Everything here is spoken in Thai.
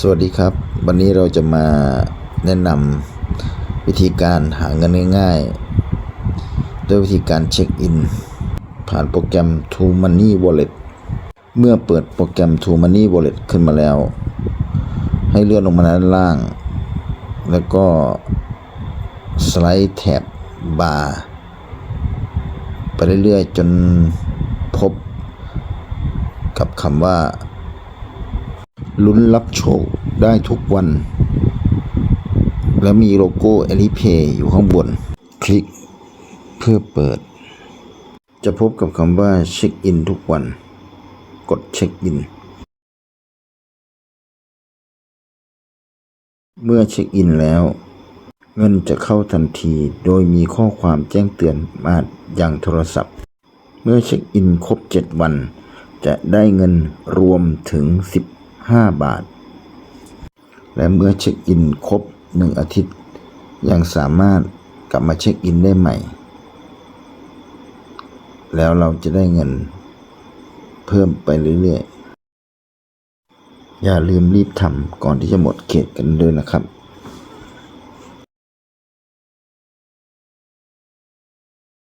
สวัสดีครับ วันนี้เราจะมาแนะนำวิธีการหาเงินง่ายๆ ด้วยวิธีการเช็คอิน ผ่านโปรแกรม True Money Wallet เมื่อเปิดโปรแกรม True Money Wallet ขึ้นมาแล้ว ให้เลื่อนลงมาด้านล่าง แล้วก็สไลด์แถบบาร์ไปเรื่อยๆ จนพบกับคำว่า ลุ้นรับโชคได้ทุกวัน และมีโลโก้ a l i p a y อยู่ข้างบน คลิกเพื่อเปิด จะพบกับคำว่าเช็คอินทุกวัน กดเช็คอิน เมื่อเช็คอินแล้ว เงินจะเข้าทันทีโดยมีข้อความแจ้งเตือนมาอย่างโทรศัพท์ เมื่อเช็คอินครบ 7 วัน จะได้เงินรวมถึง 5 บาท และเมื่อเช็คอินครบ 1 อาทิตย์ ยังสามารถกลับมาเช็คอินได้ใหม่ แล้วเราจะได้เงินเพิ่มไปเรื่อยๆ อย่าลืมรีบทำก่อนที่จะหมดเขตกันด้วยนะครับ